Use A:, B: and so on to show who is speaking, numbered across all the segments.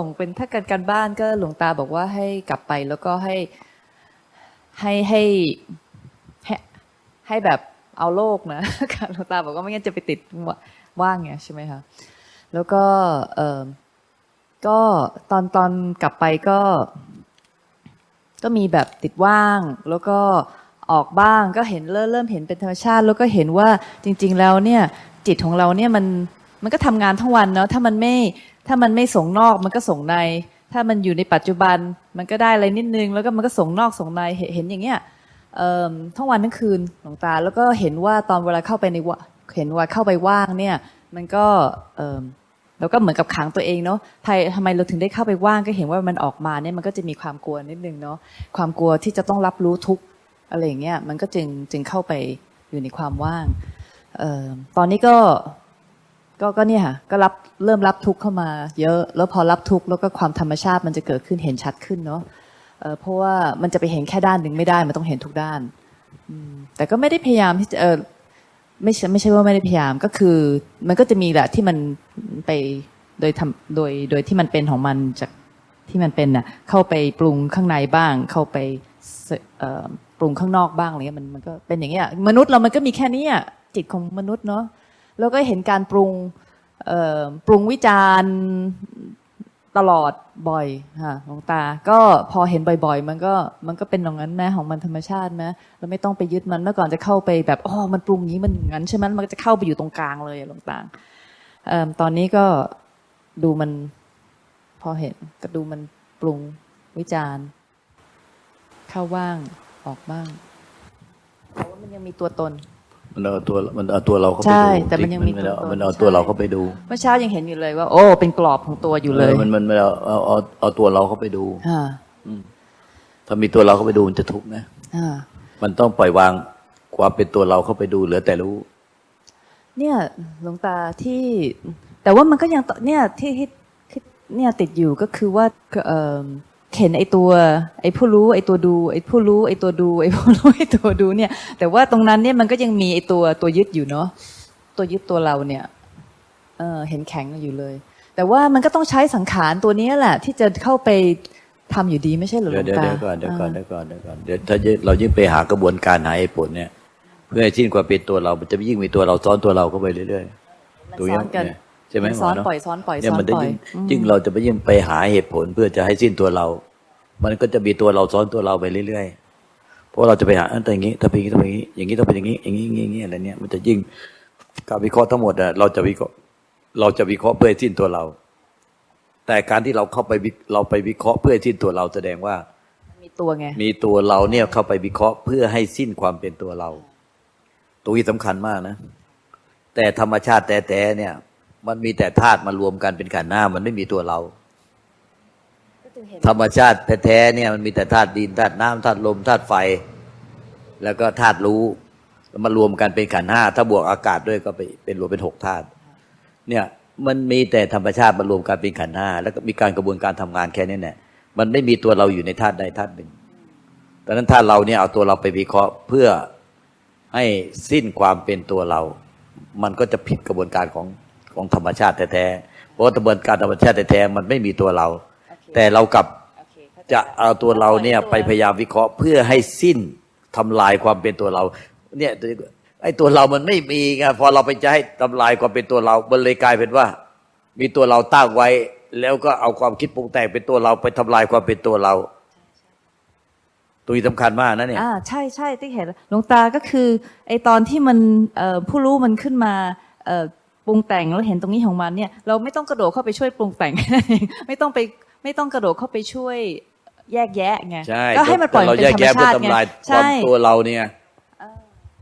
A: ส่งเป็นถ้าการการบ้านก็หลวงตาบอกว่าให้กลับไปแล้วก็ให้ให้ให้ให้ให้แบบเอาโลกนะหลวงตาบอกว่าไม่งั้นจะไปติดว่างไงใช่ไหมคะแล้วก็เออก็ตอนตอนกลับไปก็ ก็มีแบบติดว่าง แล้วก็ออกบ้างก็เห็นเริ่มเริ่มเห็นเป็นธรรมชาติ แล้วก็เห็นว่าจริง ๆ แล้วเนี่ย จิตของเราเนี่ยมันมันก็ทำงานทั้งวันเนาะถ้ามันไม่ ถ้ามันไม่ส่งนอกมันก็ส่งใน ถ้ามันอยู่ในปัจจุบันมันก็ได้อะไรนิดนึง แล้วก็มันก็ส่งนอกส่งในเห็นอย่างเงี้ยท่อทั้งวันทั้งคืนหลวงตา แล้วก็เห็นว่าตอนเวลาเข้าไปในวะเห็นว่าเข้าไปว่างเนี่ย มันก็เแล้วก็เหมือนกับขังตัวเองเนาะทำไมเราถึงได้เข้าไปว่างก็เห็นว่ามันออกมาเนี่ยมันก็จะมีความกลัวนิดนึงเนาะความกลัวที่จะต้องรับรู้ทุกอะไรอย่างเงี้ยมันก็จึงจึงเข้าไปอยู่ในความว่างออตอนนี้ก็ ก็ก็เนี่ยค่ะก็รับเริ่มรับทุกข์เข้ามา เยอะ แล้วพอรับทุกข์แล้วก็ความธรรมชาติมันจะเกิดขึ้นเห็นชัดขึ้นเนาะเพราะว่ามันจะไปเห็นแค่ด้านหนึ่งไม่ได้มันต้องเห็นทุกด้านแต่ก็ไม่ได้พยายามที่จะเออไม่ใช่ไม่ใช่ว่าไม่ได้พยายามก็คือ มันก็จะมีแหละที่มันไปโดยทำโดยโดยที่มันเป็นของมันจากที่มันเป็นน่ะเข้าไปปรุงข้างในบ้าง เข้าไปปรุงข้างนอกบ้างอะไรเงี้ยมันมันก็เป็นอย่างเงี้ยมนุษย์เรามันก็มีแค่นี้จิตของมนุษย์เนาะ แล้วก็เห็นการปรุงปรุงวิจารณ์ตลอดบ่อยค่ะหลวงตา ก็พอเห็นบ่อยๆ มันก็มันก็เป็นอย่างนั้นแม้ของมันธรรมชาติไหมเราไม่ต้องไปยึดมันเมื่อก่อนจะเข้าไปแบบอ๋อมันปรุงนี้มันอย่างนั้นใช่ไหมมันจะเข้าไปอยู่ตรงกลางเลยหลวงตาอตอนนี้ก็ดูมันพอเห็นก็ดูมันปรุงวิจารณ์ เข้าว่างออกบ้างแต่ว่ามันยังมีตัวตน
B: มันเอาตัวมันเอาตัวเราเข้าไป
A: ใช่
B: ดู
A: แต่มันยังมี
B: มันเอา
A: ตัวตน
B: มันเอา
A: ใช่
B: ตัวเราเข้าไปดู
A: เมื่อเช้ายังเห็นอยู่เลยว่า โอ้เป็นกรอบของตัวอยู่เลย
B: ออมันมันมันเอาเอาเอาเอาตัวเราเข้าไปดู
A: อ่า
B: ถ้ามีตัวเราเข้าไปดูมันจะทุกข์นะ
A: อ่า
B: มันต้องปล่อยวางความเป็นตัวเราเข้าไปดูเหลือแต่รู้
A: เนี่ยหลวงตาที่ แต่ว่ามันก็ยังต่อเนี่ยที่ที่ที่เนี่ยติดอยู่ก็คือว่าเออ เห็นไอตัว ไอผู้รู้ไอตัวดูไอผู้รู้ไอตัวดูไอผู้รู้ไอตัวดูเนี่ย แต่ว่าตรงนั้นเนี่ยมันก็ยังมีไอตัวตัวยึดอยู่เนาะตัวยึดตัวเราเนี่ยเออเห็นแข็งอยู่เลย แต่ว่ามันก็ต้องใช้สังขารตัวนี้แหละ ที่จะเข้าไปทำอยู่ดีไม่ใช่เหรอหล
B: เดี๋ยว
A: วง
B: เดี๋ยว
A: ตา
B: เดี๋ยวก่อนเดี๋ยวก่อนเดี๋ยวก่อนเดี๋ยวก่อนเดี๋ยวถ้าเรายิ่งไปหากระบวนการหาเหตุผลเนี่ย เพื่อให้สิ้นความเป็นตัวเรา มันจะยิ่งมีตัวเราซ้อนตัวเราเข้าไปเรื่อย
A: มัน
B: ๆตัว
A: ซ้อนกัน
B: เย ใช่ไหม
A: มัน
B: หม
A: ซ้
B: อ
A: อน
B: เนาะ
A: ปล่อยซ้อนปล่อย
B: เนี่ย
A: ซ้อน
B: มันจะ
A: ปล่อย
B: ยิ่ง
A: อืม
B: ยิ่งเราจะไปยิ่งไปหาเหตุผลเพื่อจะให้สิ้นตัวเรา มันก็จะมีตัวเราซ้อนตัวเราไปเรื่อยๆเพราะเราจะไปหาอันแต่อย่างนี้ถ้าเป็นอย่างนี้ต้องเป็นอย่างนี้อย่างนี้ต้องเป็นอย่างนี้อย่างนี้ อย่างนี้อย่างนี้อะไรเนี่ยมันจะยิ่งการวิเคราะห์ทั้งหมดอะเราจะวิเคราะห์เราจะวิเคราะห์เพื่อให้สิ้นตัวเรา แต่การที่เราเข้าไปวิเราไปวิเคราะห์เพื่อให้สิ้นตัวเราแสดงว่า
A: มีตัวไง
B: มีตัวเราเนี่ยเข้าไปวิเคราะห์เพื่อให้สิ้นความเป็นตัวเรา ตัวนี้สำคัญมากนะ แต่ธรรมชาติแต่แต่เนี่ย มันมีแต่ธาตุมารวมกันเป็นขันธ์หน้า มันไม่มีตัวเรา ธรรมชาติแท้ๆเนี่ยมันมีแต่ธาตุดินธาตุน้ำธาตุลมธาตุไฟ แล้วก็ธาตุรู้แล้วมารวมกันเป็นขันธ์ห้าถ้าบวกอากาศด้วยก็ไปเป็นรวมเป็นหกธาตุเนี่ยมันมีแต่ธรรมชาติมารวมกันเป็นขันธ์ห้าแล้วก็มีการกระบวนการทำงานแค่นี้แหละมันไม่มีตัวเราอยู่ในธาตุใดธาตุหนึ่งดังนั้นถ้าเราเนี่ยเอาตัวเราไปวิเคราะห์เพื่อให้สิ้นความเป็นตัวเรา มันก็จะผิดกระบวนการของ ของธรรมชาติแท้ๆเพราะว่ากระบวนการธรรมชาติแท้ๆมันไม่มีตัวเรา แต่เรากลับจะเอาตัวเราเนี่ยไปพยายามวิเคราะห์เพื่อให้สิ้นทำลายความเป็นตัวเรา เนี่ยไอ้ตัวเรามันไม่มีไงพอเราไปจะให้ทำลายความเป็นตัวเรา มันเลยกลายเป็นว่า มีตัวเราตั้งไว้ แล้วก็เอาความคิดปรุงแต่งเป็นตัวเราไปทำลายความเป็นตัวเรา ตัวนี้สำคัญมากนะเนี่ย
A: อ่าใช่ใช่ที่เห็นหลวงตาก็คือไอตอนที่มันเอ่อผู้รู้มันขึ้นมาเอ่อ ปรุงแต่งแล้วเห็นตรงนี้ของมันเนี่ย เราไม่ต้องกระโดดเข้าไปช่วยปรุงแต่ง ไม่ต้องไปไม่ต้องกระโดดเข้าไปช่วยแยกแยะไง
B: ใช่
A: ก็ให้มันปล่อย
B: เรา
A: เป็น
B: แยก
A: ธรรม
B: แยะเพื่อ
A: ชาติไง
B: ทำลายควา
A: ใช่
B: มตัวเราเนี่ย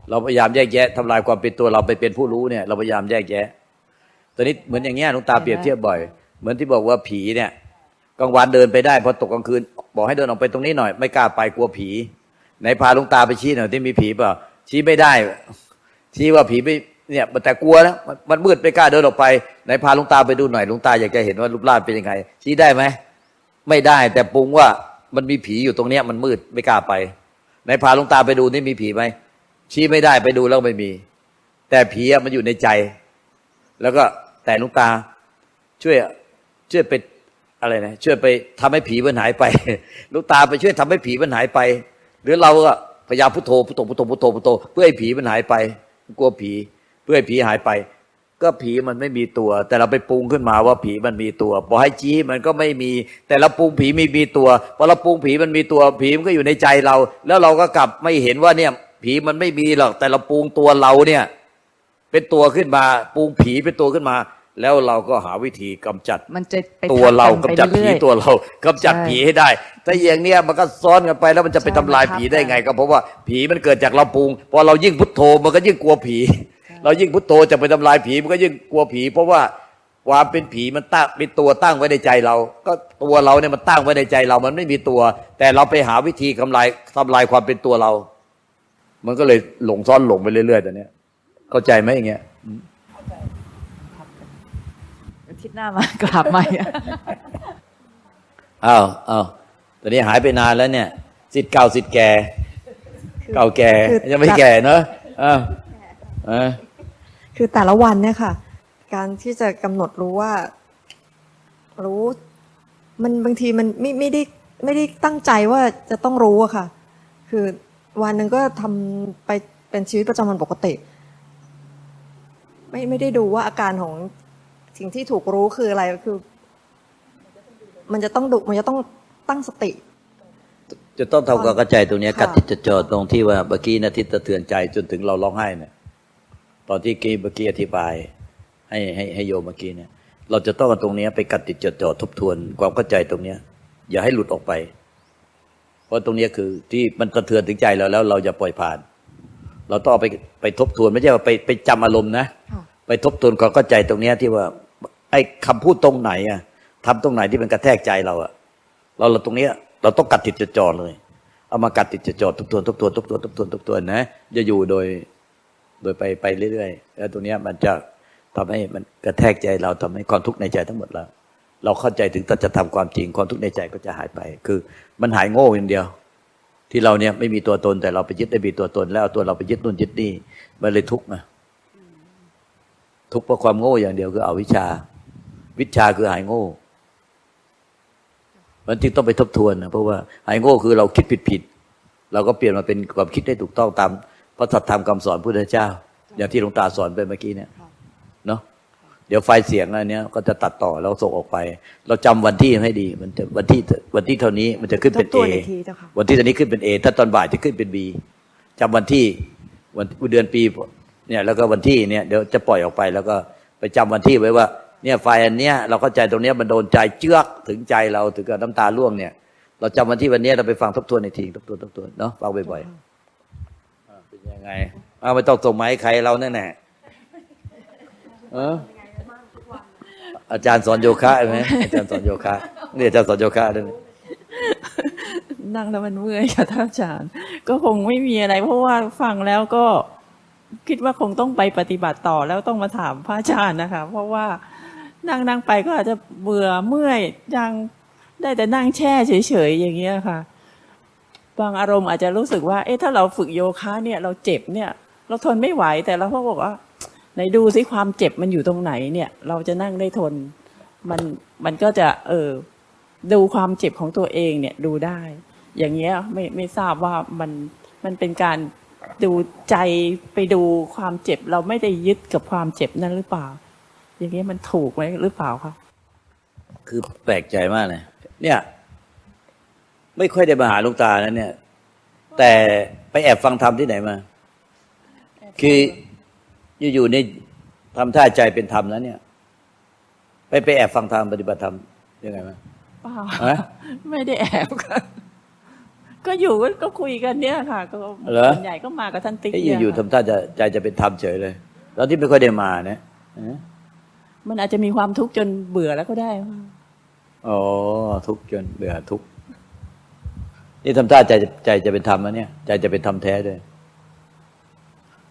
B: เราพยายามแยกแยะทำลายความเป็นตัวเราไปเป็นผู้รู้เนี่ย เราพยายามแยกแยะตอนนี้เหมือนอย่างเงี้ยหลวงตาเปรียบเทียบบ่อย เหมือนที่บอกว่าผีเนี่ยกลางวันเดินไปได้พอตกกลางคืน บอกให้เดินออกไปตรงนี้หน่อย ไม่กล้าไปกลัวผีไหนพาหลวงตาไปชี้หน่อยที่มีผีเปล่าชี้ไม่ได้ ชี้ว่าผีไม่ เนี่ยแต่กลัวนะมันมันมืดไม่กล้าเดินออกไปไหนพาหลวงตาไปดูหน่อยหลวงตาอยากจะเห็นว่ารูปร่างเป็นยังไง ชี้ได้ไหมไม่ได้ แต่ปรุงว่ามันมีผีอยู่ตรงเนี้ย มันมืดไม่กล้าไปไหนพาหลวงตาไปดูนี่มีผีไหมชี้ไม่ได้ไปดูแล้วไม่มี แต่ผีอะมันอยู่ในใจ แล้วก็แต่ลวงตา ช่วยช่วยไปอะไรนะช่วยไปทำให้ผีมันหายไปลูกตาไปช่วยทำให้ผีมันหายไป หรือเราก็พยายามพุทโธพุทโธพุทโธพุทโธพุทโธเพื่อให้ผีมันหายไป กลัวผี พื่อให้ผีหายไป ก็ผีมันไม่มีตัว แต่เราไปปรุงขึ้นมาว่าผีมันมีตัวพอให้จี้มันก็ไม่มี แต่เราปรุงผีมีมีตัวพอเราปรุงผีมันมีตัว ผีมันก็อยู่ในใจเรา แล้วเราก็กลับไม่เห็นว่าเนี่ย ผีมันไม่มีหรอก แต่เราปรุงตัวเราเนี่ย เป็นตัวขึ้นมาปรุงผีเป็นตัวขึ้นมาแล้วเราก็หาวิธีกำจัด
A: มันจะไป
B: ตัวเรา
A: ทับ
B: กำจัด
A: ไป
B: ผี
A: รื่อยๆ
B: ตัวเรากำจัด
A: ใช่
B: ผีให้ได้ถ้าอย่างเนี้ยมันก็ซ้อนกันไปแล้วมันจะไป
A: ใช่
B: ทำลาย
A: มันทับ
B: ผีได้ไง
A: กัน
B: ก็เพราะว่าผีมันเกิดจากเราปรุง พอเรายิ่งพุทโธมันก็ยิ่งกลัวผี เรายิ่งพุทโธจะไปทำลายผีมันก็ยิ่งกลัวผี เพราะว่าความเป็นผีมันตั้งเป็นตัวตั้งไว้ในใจเรา ก็ตัวเราเนี่ยมันตั้งไว้ในใจเรา มันไม่มีตัว แต่เราไปหาวิธีทำลายทำลายความเป็นตัวเรา มันก็เลยหลงซ้อนหลงไปเรื่อยๆตอนเนี้ยเข้าใจไหมอย่างเงี้ย
A: อาทิตย์หน้ามากราบใหม่อะ
B: อ้าวอ้าวตอนนี้หายไปนานแล้วเนี่ยสิทธิ์เก่าสิทธิ์แก่ เก่าแก่
C: คือ
B: ยังไม่แก่เนอะอ้าวเออ
C: คือแต่ละวันเนี่ยค่ะ การที่จะกำหนดรู้ว่า รู้มันบางทีมันไม่ไม่ได้ไม่ได้ตั้งใจว่าจะต้องรู้อะค่ะ คือวันหนึ่งก็ทำไปเป็นชีวิตประจำวันปกติ ไม่ไม่ได้ดูว่าอาการของสิ่งที่ถูกรู้คืออะไรคือ มันจะต้องดูมันจะต้องตั้งสติ
B: จะต้องทำความเข้าใจตรงเนี้ย
C: ค่ะ
B: กัดติดจดจ่อตรงที่ว่าเมื่อกี้นาทิตสะเทือนใจจนถึงเราร้องไห้เนี่ย ตอนที่กี้เมื่อกี้อธิบาย ให้ให้ให้โยมเมื่อกี้เนี่ยเราจะต้องเอาตรงเนี้ยไปกัดติดจดจ่อทบทวน ความเข้าใจตรงเนี้ย อย่าให้หลุดออกไป เพราะตรงเนี้ยคือที่มันสะเทือนถึงใจเราแล้ว เราจะปล่อยผ่าน เราต้องเอาไปไปทบทวนไม่ใช่ว่าไปไปจำอารมณ์นะ
C: ค่ะ
B: ไปทบทวนความเข้าใจตรงเนี้ยที่ว่า ไอ้คำพูดตรงไหนอะทำตรงไหนที่มันกระแทกใจเราอะเราเราตรงเนี้ย เราต้องกัดติดจดจ่อเลย เอามากัดติดจดจ่อทบทวนทบทวนทบทวนทบทวนทบทวนนะจะอยู่โดย โดยไปไปเรื่อยๆแล้วตรงเนี้ยมันจะทำให้มันกระแทกใจเราทำให้ความทุกข์ในใจทั้งหมดเราเราเข้าใจถึงตัจะทำความจริงความทุกข์ในใจก็จะหายไป คือมันหายโง่อย่างเดียว ที่เราเนี่ยไม่มีตัวตนแต่เราไปยึดได้มีตัวตน แล้วเอาตัวเราไปยึดนู่นยึดนี่มันเลยทุกข์นะทุกข์เพราะความโง่อย่างเดียวคือเอาวิชา วิชาคือหายโง่ มันจึงต้องไปทบทวนนะเพราะว่าหายโง่คือเราคิดผิดผิดๆเราก็เปลี่ยนมาเป็นความคิดได้ถูกต้องตาม พระสัทธรรมคำสอนพุทธเจ้า อย่างที่หลวงตาสอนไปเมื่อกี้เนี่ยเนาะเดี๋ยวไฟล์เสียงอันเนี้ยก็จะตัดต่อแล้วส่งออกไป เราจำวันที่ให้ดี มันจะวันที่วันที่เท่านี้มันจะขึ้นเป็น
C: ทบ
B: เอ
C: ทวนอีกทีเจ้าค่ะ
B: วันที่ตอนนี้ขึ้นเป็นเอถ้าตอนบ่ายจะขึ้นเป็นบีจำวันที่วันเดือนปีเนี่ยแล้วก็วันที่เนี่ยเดี๋ยวจะปล่อยออกไปแล้วก็ไปจำวันที่ไว้ว่าเนี่ยไฟล์อันเนี้ยเราเข้าใจตรงเนี้ยมันโดนใจเจือกถึงใจเราถึงกับน้ำตาร่วงเนี่ย เราจำวันที่วันเนี้ยเราไปฟังทบทวนอีกทีทบทวนทบทวนเนาะฟังบ่อยๆอ่าเป็น ยังไง เอาไม่ต้องส่งมาให้ใครเราแน่แน่เอออาจารย์สอนโยคะไหมอาจารย์สอนโยคะนี่อาจารย์สอนโยคะด้วยนั่
D: งแล้วมันเมื่อยค่ะท่านอาจารย์ ก็คงไม่มีอะไร เพราะว่าฟังแล้วก็คิดว่าคงต้องไปปฏิบัติต่อแล้วต้องมาถามพระอาจารย์นะคะ เพราะว่านั่งนั่งไปก็อาจจะเบื่อเมื่อยยังได้แต่นั่งแช่เฉยๆอย่างเงี้ยค่ะ บางอารมณ์อาจจะรู้สึกว่า เอ๊ะถ้าเราฝึกโยคะเนี่ยเราเจ็บเนี่ย เราทนไม่ไหวแต่เราก็บอกว่าไหนดูซิความเจ็บมันอยู่ตรงไหนเนี่ย เราจะนั่งได้ทน มันมันก็จะเออดูความเจ็บของตัวเองเนี่ยดูได้ อย่างเงี้ยไม่ไม่ทราบว่ามันมันเป็นการดูใจไปดูความเจ็บ เราไม่ได้ยึดกับความเจ็บนั้นหรือเปล่า อย่างเงี้ยมันถูกไหมหรือเปล่าคะ
B: คือแปลกใจมากเลยเนี่ย ไม่ค่อยได้มาหาหลูกตานะเนี่ย แต่ไปแอบฟังธรรมที่ไหนมา คืออยู่ๆในทำท่าใจเป็นธรรมแล้วเนี่ย ไปไปแอบฟังธรรมปฏิบัติธรรมยังไงมา
D: เปล่า
B: ฮะ
D: ไม่ได้แอบค่ะก็อยู่ก็คุยกันเนี่ยค่ะ ก็
B: เหรอ
D: ส่วนใหญ่ก็มากับท่านติ๊ก
B: ไอ้
D: เนี่ย
B: อยู่ๆ
D: ค่ะ
B: ทำท่าจะใจจะเป็นธรรมเฉยเลยตอนที่ไม่ค่อยได้มาเนี่ยฮะ
D: มันอาจจะมีความทุกข์จนเบื่อแล้วก็ได้ค่ะ
B: อ๋อทุกข์จนเบื่อทุกข์ นี่ทำท่าใจใจจะเป็นธรรมนะเนี่ย ใจจะเป็นธรรมแท้ด้วย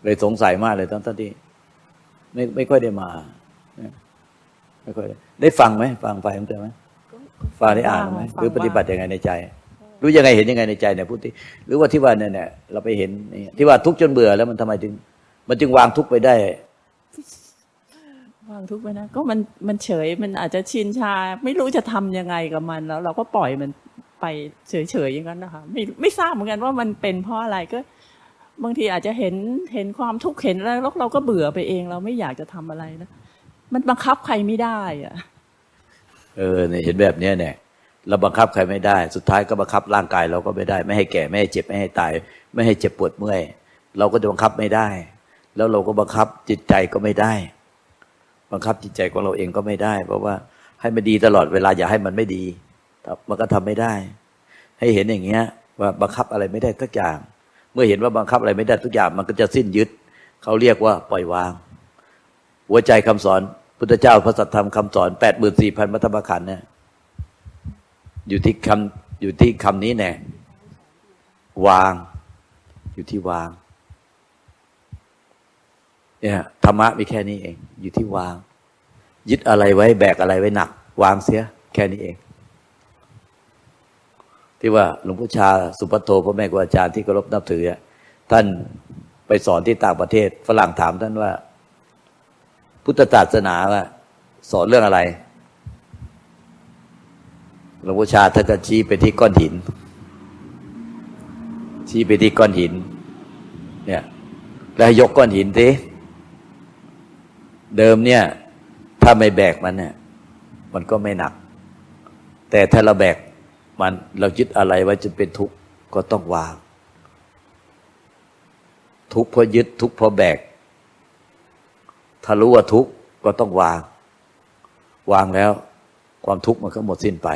B: เลยสงสัยมากเลยตอนที่ไม่ไม่ค่อยได้มาเนี่ยไม่ค่อยได้ได้ฟังไหมฟังไฟของเธอไหมฟังได้อ่านไหมหรือปฏิบัติยังไงในใจ รู้ยังไงเห็นยังไงในใจเนี่ยพูดที่หรือว่าที่ว่าเนี่ยเนี่ยเราไปเห็นนี่ที่ว่าทุกข์จนเบื่อแล้วมันทำไมถึง มันจึงวางทุกข์ไปได้
D: วางทุกข์ไปนะก็มันมันเฉยมันอาจจะชินชา ไม่รู้จะทำยังไงกับมันแล้ว เราก็ปล่อยมัน ไปเฉยๆอย่างนั้นนะคะไม่ไม่ทราบเหมือนกันว่ามันเป็นเพราะอะไรก็บางทีอาจจะเห็นเห็นความทุกข์เห็นอะไรแล้วเราก็เบื่อไปเองเราไม่อยากจะทำอะไรนะมันบังคับใครไม่ได้อะ
B: เออเนี่ยเห็นแบบเนี้ยเนี่ยเราบังคับใครไม่ได้ สุดท้ายก็บังคับร่างกายเราก็ไม่ได้ ไม่ให้แก่ไม่ให้เจ็บไม่ให้ตาย ไม่ให้เจ็บปวดเมื่อยเราก็จะบังคับไม่ได้ แล้วเราก็บังคับจิตใจก็ไม่ได้ บังคับจิตใจของเราเองก็ไม่ได้ เพราะว่าให้มันดีตลอดเวลาอย่าให้มันไม่ดี มันก็ทำไม่ได้ ให้เห็นอย่างเงี้ย ว่าบังคับอะไรไม่ได้ทุกอย่าง เมื่อเห็นว่าบังคับอะไรไม่ได้ทุกอย่าง มันก็จะสิ้นยึดเขาเรียกว่าปล่อยวาง หัวใจคำสอนพุทธเจ้าพระสัทธรรมคำสอนแปดหมื่นสี่พันมัทธรรมขันเนี่ยอยู่ที่คำอยู่ที่คำนี้แน่วาง อยู่ที่วาง เนี่ยธรรมะมีแค่นี้เอง อยู่ที่วาง ยึดอะไรไว้ แบกอะไรไว้หนัก วางเสีย แค่นี้เอง ที่ว่าหลวงพ่อชาสุปัโทพ่อแม่ครูอาจารย์ที่เคารพนับถือท่านไปสอนที่ต่างประเทศ ฝรั่งถามท่านว่า พุทธศาสนาว่าสอนเรื่องอะไร หลวงพ่อชาท่านก็ชี้ไปที่ก้อนหิน ชี้ไปที่ก้อนหิน เนี่ย แล้วยกก้อนหินทีเดิมเนี่ย ถ้าไม่แบกมันเนี่ย มันก็ไม่หนัก แต่ถ้าเราแบก มันเรายึดอะไรไว้จนเป็นทุกข์ก็ต้องวาง ทุกข์เพราะยึดทุกข์เพราะแบก ถ้ารู้ว่าทุกข์ก็ต้องวาง วางแล้ว ความทุกข์มันก็หมดสิ้นไป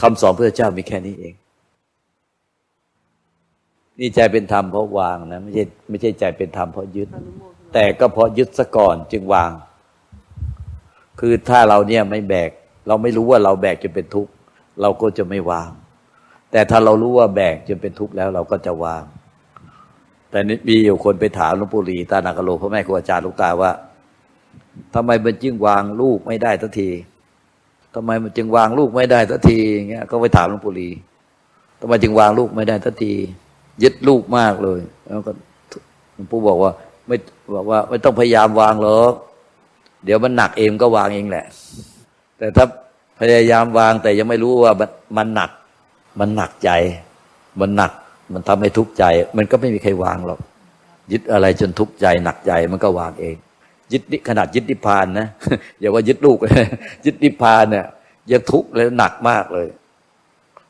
B: คำสอนพระเจ้ามีแค่นี้เอง นี่ใจเป็นธรรมเพราะวางนะไม่ใช่ไม่ใช่ใจเป็นธรรมเพราะยึด แต่ก็เพราะยึดซะก่อนจึงวาง คือถ้าเราเนี่ยไม่แบก เราไม่รู้ว่าเราแบกจนเป็นทุกข์ เราก็จะไม่วาง แต่ถ้าเรารู้ว่าแบกจนเป็นทุกข์แล้วเราก็จะวาง แต่นี่มีอยู่คนไปถามหลวงปู่หลีตานาคโลพ่อแม่ครูอาจารย์ลูกตาว่าทำไมมันจึงวางลูกไม่ได้ทันทีทำไมมันจึงวางลูกไม่ได้ทันทีอย่างเงี้ยก็ไปถามหลวงปู่หลีทำไมจึงวางลูกไม่ได้ทันที ยึดลูกมากเลย แล้วก็หลวงปู่บอกว่า ไม่บอกว่า ไม่ต้องพยายามวางหรอกเดี๋ยวมันหนักเองก็วางเองแหละ แต่ถ้า พยายามวางแต่ยังไม่รู้ว่ามันหนัก มันหนักใจ มันหนัก มันทำให้ทุกข์ใจ มันก็ไม่มีใครวางหรอก ยึดอะไรจนทุกข์ใจ หนักใจมันก็วางเอง ยึดนิขนาดยึดนิพพานนะอย่าว่ายึดลูกยึดนิพพานเนี่ยยังทุกข์แล้วหนักมากเลย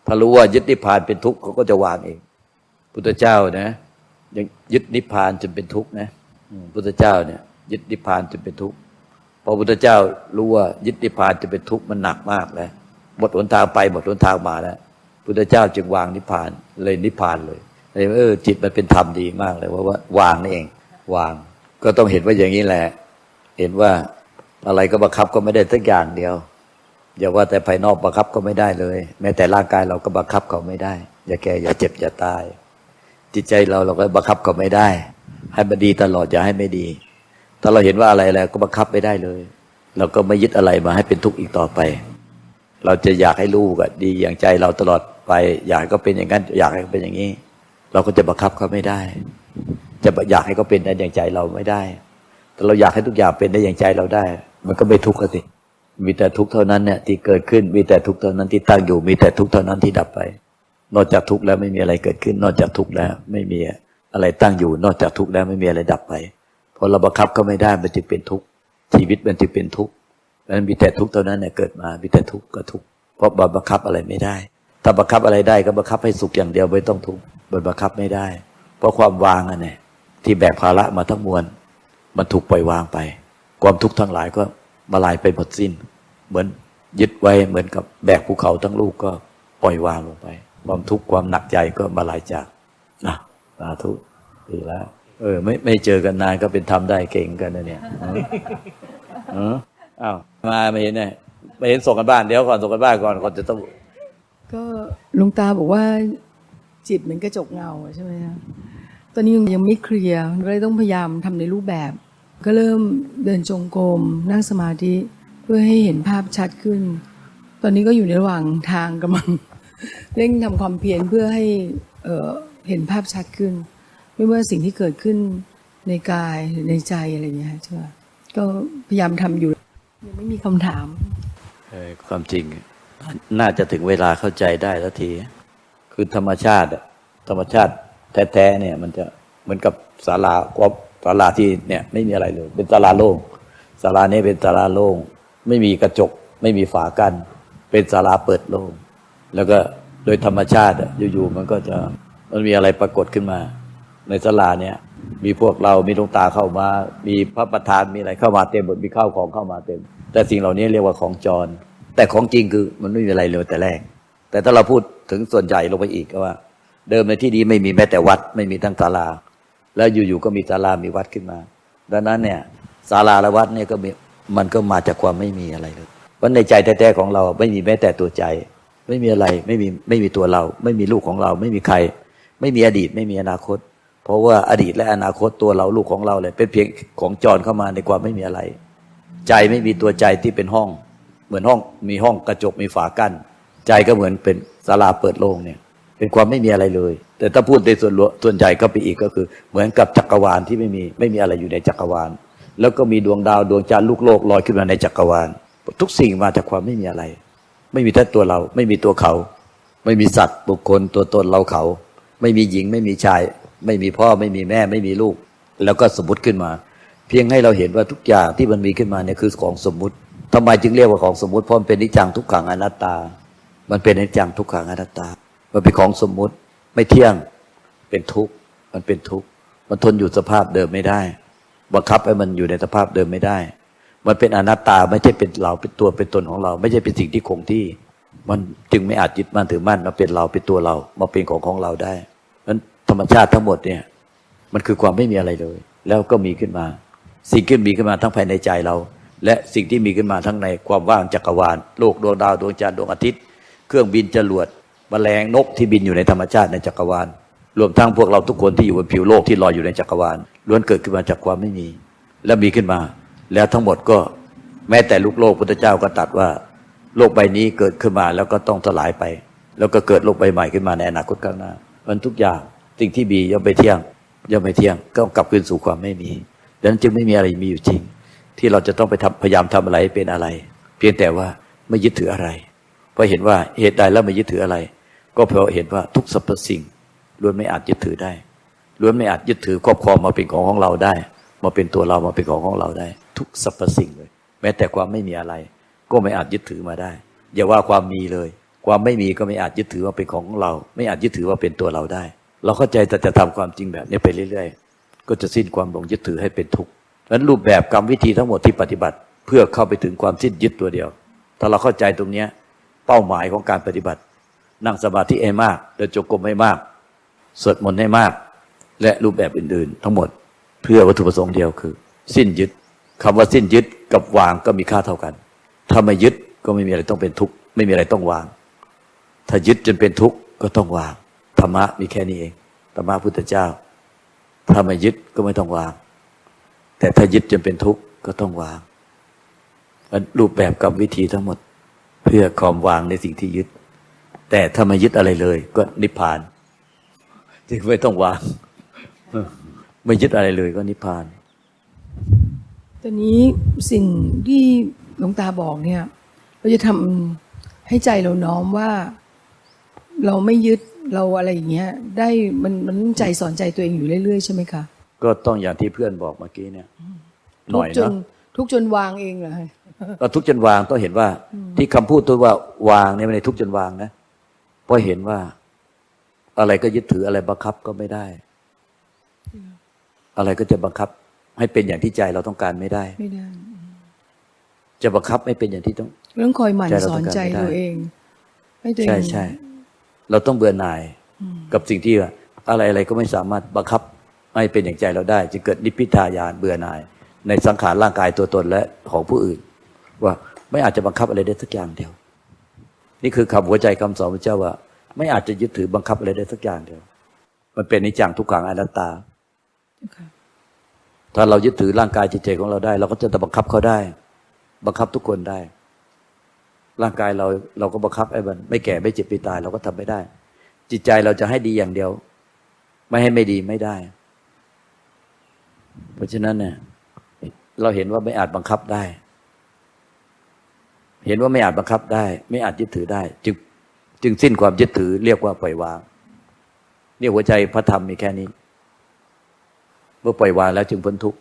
B: ถ้ารู้ว่ายึดนิพพานเป็นทุกข์เขาก็จะวางเอง พุทธเจ้านะยังยึดนิพพานจนเป็นทุกข์นะพุทธเจ้าเนี่ย ยึดนิพพานจนเป็นทุกข์ พอพุทธเจ้ารู้ว่ายึดนิพพานจะเป็นทุกข์มันหนักมากแล้วหมดหนทางไปหมดหนทางมาแล้วพุทธเจ้าจึงวางนิพพานเลยนิพพานเลยเลยเออจิตมันเป็นธรรมดีมากเลยว่าว่าวางนี่เอง วาง ก็ต้องเห็นว่าอย่างนี้แหละ เห็นว่าอะไรก็บังคับก็ไม่ได้สักอย่างเดียว อย่าว่าแต่ภายนอกบังคับก็ไม่ได้เลย แม้แต่ร่างกายเราก็บังคับเขาไม่ได้ อย่าแก่อย่าเจ็บอย่าตาย จิตใจเราเราก็บังคับเขาไม่ได้ ให้มันดีตลอดอย่าให้ไม่ดี ถ้าเราเห็นว่าอะไรแล้วก็บังคับไม่ได้เลย เราก็ไม่ยึดอะไรมาให้เป็นทุกข์อีกต่อไป เราจะอยากให้ลูกอะดีอย่างใจเราตลอดไป อยากให้เขาเป็นอย่างนั้น อยากให้เขาเป็นอย่างนี้ เราก็จะบังคับเขาไม่ได้ จะอยากให้เขาเป็นได้อย่างใจเราไม่ได้ แต่เราอยากให้ทุกอย่างเป็นได้อย่างใจเราได้ มันก็ไม่ทุกข์สิมีแต่ทุกข์เท่านั้นเนี่ยที่เกิดขึ้นมีแต่ทุกข์เท่านั้นที่ตั้งอยู่ มีแต่ทุกข์เท่านั้นที่ดับไป นอกจากทุกข์แล้วไม่มีอะไรเกิดขึ้น นอกจากทุกข์แล้ว ไม่มีอะไรตั้งอยู่ นอกจากทุกข์แล้วไม่มีอะไรดับไป อเราบังคับก็ไม่ได้มันจึงเป็นทุกข์ชีวิตมันจึงเป็นทุกข์เพราะฉะนั้นมีแต่ทุกข์เท่านั้นเนี่ยเกิดมา มีแต่ทุกข์ก็ทุกข์เพราะบังคับอะไรไม่ได้ ถ้าบังคับอะไรได้ก็บังคับให้สุขอย่างเดียวไม่ต้องทุกข์มันบังคับไม่ได้ เพราะความวางอันเนี่ยที่แบกภาระมาทั้งมวล มันถูกปล่อยวางไป ความทุกข์ทั้งหลายก็มาลายไปหมดสิ้น เหมือนยึดไว้เหมือนกับแบกภูเขาทั้งลูกก็ปล่อยวางลงไป ความทุกข์ความหนักใจก็มาลายจากนะสาธุดีแล้ว เออ ไม่ไม่เจอกันนานก็เป็นทำได้เก่งกันนะเนี่ยเอออ้าวมาไม่เห็นเนี่ยไม่เห็นส่งกันบ้านเดี๋ยวก่อนส่งกันบ้านก่อนก่อนจะต้อง
E: ก็หลุงตาบอกว่า จิตเหมือนกระจกเงาใช่ไหมคะตอนนี้ยังไม่เคลียร์ก็เลยต้องพยายามทำในรูปแบบ ก็เริ่มเดินจงกรมนั่งสมาธิเพื่อให้เห็นภาพชัดขึ้น ตอนนี้ก็อยู่ในระหว่างทางกำลังเร่งทำความเพียรเพื่อให้เอ่อเห็นภาพชัดขึ้น ไม่ว่าสิ่งที่เกิดขึ้นในกายหรือในใจอะไรอย่างเงี้ยใช่ไหมก็พยายามทำอยู่ยังไม่มีคำถาม
B: เออความจริง น่าจะถึงเวลาเข้าใจได้แล้วที คือธรรมชาติธรรมชาติแท้ๆเนี่ย มันจะเหมือนกับศาลากวศาลาที่เนี่ย ไม่มีอะไรเลย เป็นศาลาโล่งศาลานี้เป็นศาลาโล่งไม่มีกระจก ไม่มีฝากัน้นเป็นศาลาเปิดโล่งแล้วก็โดยธรรมชาติอยู่ๆมันก็จะมันมีอะไรปรากฏขึ้นมา ในศาลาเนี่ยมีพวกเรามีหลวงตาเข้ามา มีพระประธานมีอะไรเข้ามาเต็มหมดมีข้าวของเข้ามาเต็ม แต่สิ่งเหล่านี้เรียกว่าของจร แต่ของจริงคือมันไม่มีอะไรเลยแต่แรก แต่ถ้าเราพูดถึงส่วนใหญ่ลงไปอีกก็ว่า เดิมในที่นี้ไม่มีแม้แต่วัด ไม่มีทั้งศาลา แล้วอยู่ๆก็มีศาลามีวัดขึ้นมา ดังนั้นเนี่ยศาลาและวัดเนี่ยก็มีมันก็มาจากความไม่มีอะไรเลยเพราะในใจแท้ๆของเราไม่มีแม้แต่ตัวใจ ไม่มีอะไรไม่มีไม่มีตัวเรา ไม่มีลูกของเรา ไม่มีใคร ไม่มีอดีตไม่มีอนาคต เพราะว่าอดีตและอนาคตตัวเราลูกของเราเลย เป็นเพียงของจรเข้ามาในความไม่มีอะไร ใจไม่มีตัวใจที่เป็นห้อง เหมือนห้องมีห้องกระจกมีฝากั้น ใจก็เหมือนเป็นศาลาเปิดโล่งเนี่ย เป็นความไม่มีอะไรเลย แต่ถ้าพูดในส่วนส่วนใหญ่ก็ไปอีกก็คือ เหมือนกับจักรวาลที่ไม่มีไม่มีอะไรอยู่ในจักรวาล แล้วก็มีดวงดาวดวงจันทร์ลูกโลกลอยขึ้นมาในจักรวาล ทุกสิ่งมาจากความไม่มีอะไร ไม่มีแต่ตัวเรา ไม่มีตัวเขา ไม่มีสัตว์บุคคลตัวตนเราเขา ไม่มีหญิงไม่มีชาย ไม่มีพ่อไม่มีแม่ไม่มีลูก แล้วก็สมมติขึ้นมา เพียงให้เราเห็นว่าทุกอย่างที่มันมีขึ้นมาเนี่ยคือของสมมุติทำไมจึงเรียกว่าของสมมุติเพราะมันเป็นนิจังทุกขังอนัตตา มันเป็นนิจังทุกขังอนัตตา มันเป็นของสมมุติไม่เที่ยงเป็นทุกข์มันเป็นทุกข์มันทนอยู่สภาพเดิมไม่ได้บังคับให้มันอยู่ในสภาพเดิมไม่ได้ มันเป็นอนัตตาไม่ใช่เป็นเราเป็นตัวเป็นตนของเรา ไม่ใช่เป็นสิ่งที่คงที่ มันจึงไม่อาจยึดมั่นถือมั่นมาเป็นเราเป็นตัวเรา มาเป็นของของเราได้ รรมชาติทั้งหมดเนี่ย มันคือความไม่มีอะไรเลย แล้วก็มีขึ้นมา สิ่งที่มีขึ้นมาทั้งภายในใจเรา และสิ่งที่มีขึ้นมาทั้งในความว่างจักรวาลโลกดวงดาวดวงจันทร์ดวงอาทิตย์ เครื่องบินจรวดแมลงนกที่บินอยู่ในธรรมชาติในจักรวาล รวมทั้งพวกเราทุกคนที่อยู่บนผิวโลกที่ลอยอยู่ในจักรวาลล้วนเกิดขึ้นมาจากความไม่มี และมีขึ้นมา แล้วทั้งหมดก็แม้แต่ลูกโลกพุทธเจ้าก็ตัดว่า โลกใบนี้เกิดขึ้นมาแล้วก็ต้องสลายไป แล้วก็เกิดโลกใบใหม่ขึ้นมาในอนาคตข้างหน้า มันทุกอย่าง สิ่งที่มีย่อมไปเที่ยงย่อมไม่เที่ยงก็กลับคืนสู่ความไม่มีดังนั้นจึงไม่มีอะไรมีอยู่จริง ที่เราจะต้องไปทำพยายามทำอะไรให้เป็นอะไร เพียงแต่ว่าไม่ยึดถืออะไรเพราะเห็นว่าเหตุใดแล้วไม่ยึดถืออะไร ก็เพราะเห็นว่าทุกสรรพสิ่งล้วนไม่อาจยึดถือได้ล้วนไม่อาจยึดถือครอบครองมาเป็นของของเราได้ มาเป็นตัวเรามาเป็นของของเราได้ ทุกสรรพสิ่งเลย แม้แต่ความไม่มีอะไร ก็ไม่อาจยึดถือมาได้ อย่าว่าความมีเลย ความไม่มีก็ไม่อาจยึดถือว่าเป็นของเรา ไม่อาจยึดถือว่าเป็นตัวเราได้ เราเข้าใจแต่จะทำความจริงแบบนี้ไปเรื่อย ๆ ก็จะสิ้นความหลงยึดถือให้เป็นทุกข์ดังนั้นรูปแบบกรรมวิธีทั้งหมดที่ปฏิบัติ เพื่อเข้าไปถึงความสิ้นยึดตัวเดียว ถ้าเราเข้าใจตรงเนี้ยเป้าหมายของการปฏิบัติ นั่งสมาธิให้มากเดินจงกรมให้มากสวดมนต์ให้มาก และรูปแบบอื่น ๆ ทั้งหมดเพื่อวัตถุประสงค์เดียวคือ สิ้นยึดคำว่าสิ้นยึดกับวางก็มีค่าเท่ากัน ถ้าไม่ยึดก็ไม่มีอะไรต้องเป็นทุกข์ไม่มีอะไรต้องวาง ถ้ายึดจนเป็นทุกข์ก็ต้องวาง ธรรมะมีแค่นี้เองธรรมะพุทธเจ้า ถ้าไม่ยึดก็ไม่ต้องวาง แต่ถ้ายึดจนเป็นทุกข์ก็ต้องวางรูปแบบกับวิธีทั้งหมด เพื่อความวางในสิ่งที่ยึด แต่ถ้าไม่ยึดอะไรเลย ก็นิพพานจึงไม่ต้องวาง ไม่ยึดอะไรเลยก็นิพพาน
E: ตอนนี้สิ่งที่หลวงตาบอกเนี่ย เราจะทำให้ใจเราน้อมว่า เราไม่ยึด เราอะไรอย่างเงี้ย ได้มันมันต้องใจสอนใจตัวเองอยู่เรื่อยๆใช่ไหมคะ
B: ก็ต้องอย่างที่เพื่อนบอกเมื่อกี้เนี่ยห
E: ทุ
B: น่
E: ก
B: อย
E: จน
B: เนาะ
E: ทุกจนวางเองเหรอ
B: ก็ทุกข์จนวางต้องเห็นว่า ที่คำพูดตัวว่าวางเนี่ยไม่ได้ทุกข์จนวางนะเพราะเห็นว่า อะไรก็ยึดถืออะไรบังคับก็ไม่ได้ อะไรก็จะบังคับ ให้เป็นอย่างที่ใจเราต้องการไม่ได้
E: ไม่ได้
B: จะบังคับไม่เป็นอย่างที่ต้อง
E: ต้องคอยหมั่น
B: ใจเรา
E: สอนใจ
B: ต้องการไม่ได้
E: ตัวเอง ให้ตัวเอง
B: ใช่ใช่ เราต้องเบื่อหน่ายกับสิ่งที่ว่าอะไรอะไรก็ไม่สามารถบังคับให้เป็นอย่างใจเราได้จะเกิดนิพพิทายานเบื่อหน่าย ในสังขารร่างกายตัวตนและของผู้อื่น ว่าไม่อาจจะบังคับอะไรได้สักอย่างเดียว นี่คือคำหัวใจคำสอนพระเจ้าว่า ไม่อาจจะยึดถือบังคับอะไรได้สักอย่างเดียว มันเป็นนิจจังทุกขังอนัตตา
E: ค่ะ
B: ถ้าเรายึดถือร่างกายจิตใจของเราได้ เราก็จะบังคับเขาได้ บังคับทุกคนได้ ร่างกายเราเราก็บังคับไอ้มันไม่แก่ไม่เจ็บไม่ตายเราก็ทำไม่ได้ จิตใจเราจะให้ดีอย่างเดียว ไม่ให้ไม่ดีไม่ได้ เพราะฉะนั้นเนี่ยเราเห็นว่าไม่อาจบังคับได้ เห็นว่าไม่อาจบังคับได้ ไม่อาจยึดถือได้ จึงจึงสิ้นความยึดถือเรียกว่าปล่อยวางเนี่ยหัวใจพระธรรมมีแค่นี้ เมื่อปล่อยวางแล้วจึงพ้นทุกข์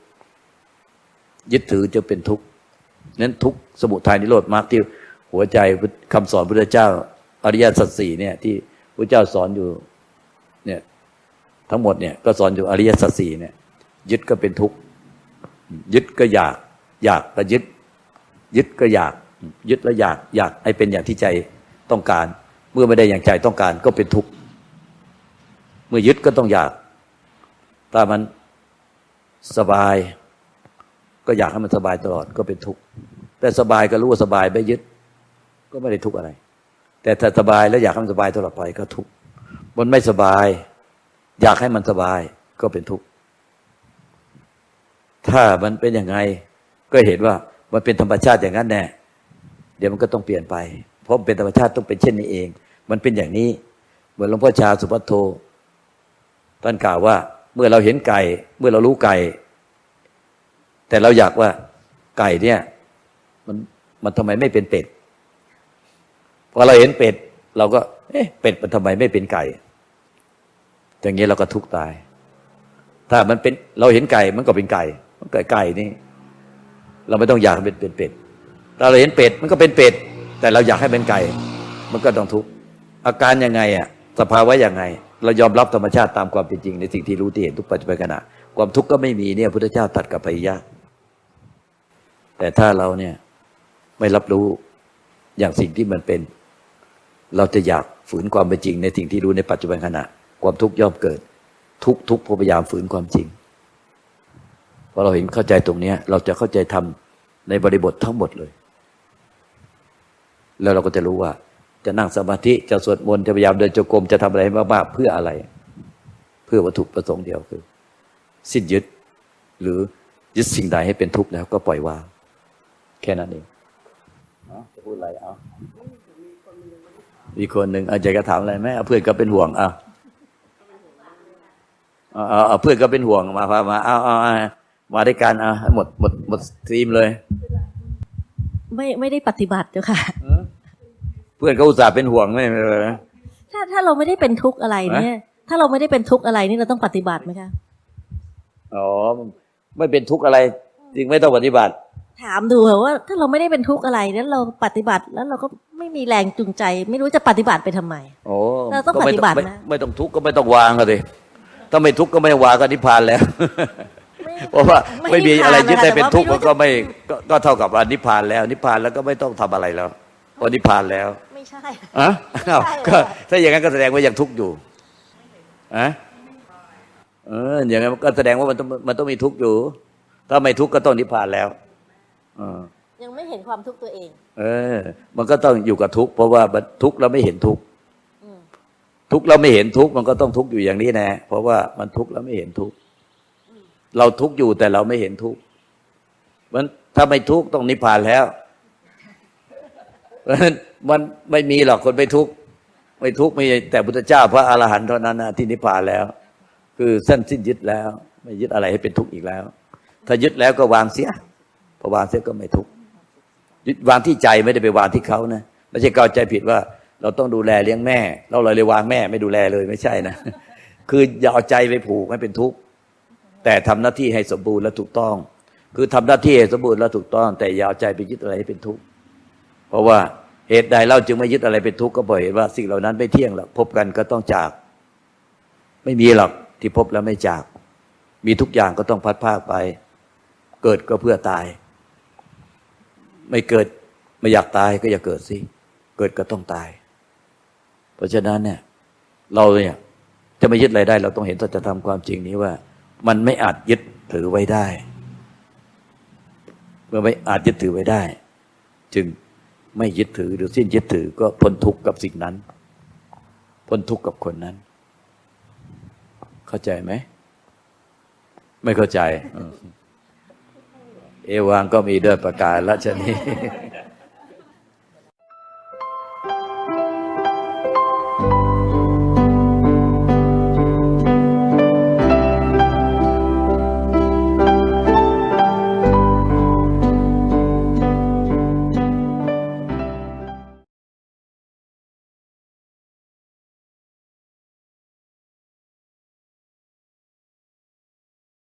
B: ยึดถือจะเป็นทุกข์นั้นทุกข์สมุทัยนิโรธมรรคที่ หัวใจคำสอนพระเจ้า อริยสัจสี่เนี่ยที่พระเจ้าสอนอยู่เนี่ยทั้งหมดเนี่ยก็สอนอยู่อริยสัจสี่เนี่ย ยึดก็เป็นทุกข์ยึดก็อยาก อยากก็ยึด ยึดก็อยาก ยึดแล้วอยากอยากให้เป็นอย่างที่ใจต้องการ เมื่อไม่ได้อย่างใจต้องการก็เป็นทุกข์เมื่อยึดก็ต้องอยาก ถ้ามันสบาย ก็อยากให้มันสบายตลอดก็เป็นทุกข์แต่สบายก็รู้ว่าสบายไม่ยึด ก็ไม่ได้ทุกข์อะไร แต่ถ้าสบายแล้วอยากให้มันสบายตลอดไปก็ทุกข์มันไม่สบาย อยากให้มันสบายก็เป็นทุกข์ถ้ามันเป็นยังไง ก็เห็นว่ามันเป็นธรรมชาติอย่างนั้นแน่เดี๋ยวมันก็ต้องเปลี่ยนไป เพราะเป็นธรรมชาติต้องเป็นเช่นนี้เอง มันเป็นอย่างนี้ เหมือนหลวงพ่อชาสุภัทโทท่านกล่าวว่า เมื่อเราเห็นไก่ เมื่อเรารู้ไก่ แต่เราอยากว่าไก่เนี่ย มันมันทำไมไม่เป็นเป็ด พอเราเห็นเป็ด เราก็ เอ๊ะ เป็ดมันทำไมไม่เป็นไก่ อย่างนี้เราก็ทุกข์ตาย ถ้ามันเป็นเราเห็นไก่มันก็เป็นไก่ มันไก่ไก่นี่ เราไม่ต้องอยากให้เป็นเป็นเป็ดถ้าเราเห็นเป็ดมันก็เป็นเป็ด แต่เราอยากให้เป็นไก่ มันก็ต้องทุกข์อาการยังไงอะสภาวะยังไง เรายอมรับธรรมชาติตามความเป็นจริงในสิ่งที่รู้ที่เห็นทุกปัจจุบันขณะความทุกข์ก็ไม่มีเนี่ยพุทธเจ้าตัดกับพยะแต่ถ้าเราเนี่ยไม่รับรู้อย่างสิ่งที่มันเป็น เราจะอยากฝืนความเป็นจริง ในสิ่งที่รู้ในปัจจุบันขณะ ความทุกข์ย่อมเกิด ทุกทุกพยายามฝืนความจริงพอเราเห็นเข้าใจตรงเนี้ยเราจะเข้าใจทำในบริบททั้งหมดเลย แล้วเราก็จะรู้ว่า จะนั่งสมาธิจะสวดมนต์จะพยายามเดินจงกรมจะทำอะไรให้มากๆเพื่ออะไร เพื่อวัตถุประสงค์เดียวคือ สิ้นยึด หรือยึดสิ่งใดให้เป็นทุกข์แล้วก็ปล่อยวางแค่นั้นเองเอาจะพูดอะไรเอา มีคนหนึ่งอาจารย์ก็ถามอะไรไหมเอาเพื่อนก็เป็นห่วงเอาเอาเอาเอาเพื่อนก็เป็นห่วงมาพามาเอาเอาเอามาด้วยกันเอาหมดหมดหมดทีมเลย
F: ไม่ไม่ได้ปฏิบัติเจ้าค่ะ
B: เพื่อนก็อุตส่าห์เป็นห่วงไม่เป็นไรนะ
F: ถ้าถ้าเราไม่ได้เป็นทุกข์อะไรเนี่ย ถ้าเราไม่ได้เป็นทุกข์อะไรนี่เราต้องปฏิบัติไหมคะ
B: อ๋อไม่เป็นทุกข์อะไร จึงไม่ต้องปฏิบัติ
F: ถามดูเถอะว่า ถ้าเราไม่ได้เป็นทุกข์อะไรแล้วเราปฏิบัติแล้วเราก็ ไม่มีแรงจูงใจ ไม่รู้จะปฏิบัติไปทำไม
B: โอ้
F: เราต้อง
B: ก็ไม่
F: ปฏิบัติ
B: ไม่
F: นะ
B: ไม่ต้องทุกข์ก็ไม่ต้องวางก็สิถ้าไม่ทุกข์ก็ไม่วางก็นิพพานแล้วเพราะว่าไม่มีอะไรยึดได้เป็นทุกข์มันก็ไม่ก็ก็เท่ากับว่านิพพานแล้วนิพพานแล้วก็ไม่ต้องทำอะไรแล้วเพราะนิพพานแล้ว
F: ไม่ใช่
B: อะอ้าว
F: ใช่
B: ก็ถ้าอย่างนั้นก็แสดงว่ายังทุกข์อยู่อะเอออย่างนั้นก็แสดงว่ามันต้องมันต้องมีทุกข์อยู่ ถ้าไม่ทุกข์ก็ต้องนิพพานแล้วเออ
F: ยังไม่เห็นความทุกข์ตัวเอง
B: เออ มันก็ต้องอยู่กับทุกข์เพราะว่ามันทุกข์เราไม่เห็นทุกข์
F: อืม
B: ทุกข์เราไม่เห็นทุกข์มันก็ต้องทุกข์อยู่อย่างนี้แน่เพราะว่ามันทุกข์แล้วไม่เห็นทุกข์เราทุกข์อยู่แต่เราไม่เห็นทุกข์มันถ้าไม่ทุกข์ต้องนิพพานแล้วเพราะฉะนั้นมันไม่มีหรอกคนไม่ทุกข์ไม่ทุกข์มีแต่พุทธเจ้าพระอรหันต์เท่านั้นนะที่นิพพานแล้ว คือสั้นสิ้นยึดแล้ว ไม่ยึดอะไรให้เป็นทุกข์อีกแล้ว ถ้ายึดแล้วก็วางเสียพอวางเสียก็ไม่ทุกข์ยึด วางที่ใจไม่ได้ไปวางที่เขานะไม่ใช่เข้าใจผิดว่าเราต้องดูแลเลี้ยงแม่ เราเลยเลยวางแม่ไม่ดูแลเลยไม่ใช่นะ คืออย่าเอาใจไปผูกให้เป็นทุกข์แต่ทำหน้าที่ให้สมบูรณ์และถูกต้อง คือทำหน้าที่ให้สมบูรณ์และถูกต้อง แต่อย่าเอาใจไปยึดอะไรให้เป็นทุกข์เพราะว่าเหตุใดเราจึงไม่ยึดอะไรเป็นทุกข์ก็เพราะเหตุว่าสิ่งเหล่านั้นไม่เที่ยงหรอกพบกันก็ต้องจาก ไม่มีหรอกที่พบแล้วไม่จาก มีทุกอย่างก็ต้องพัดภาคไป เกิดก็เพื่อตาย ไม่เกิดไม่อยากตายก็อย่าเกิดสิเกิดก็ต้องตาย เพราะฉะนั้นเนี่ย เราเนี่ยจะไม่ยึดอะไรได้ เราต้องเห็นสัจธรรมความจริงนี้ว่า มันไม่อาจยึดถือไว้ได้ เมื่อไม่อาจยึดถือไว้ได้ จึงไม่ยึดถือหรือสิ้นยึดถือก็พ้นทุกข์กับสิ่งนั้นพ้นทุกข์กับคนนั้น เข้าใจไหม ไม่เข้าใจ เอวังก็มีด้วยประกาศละชนี้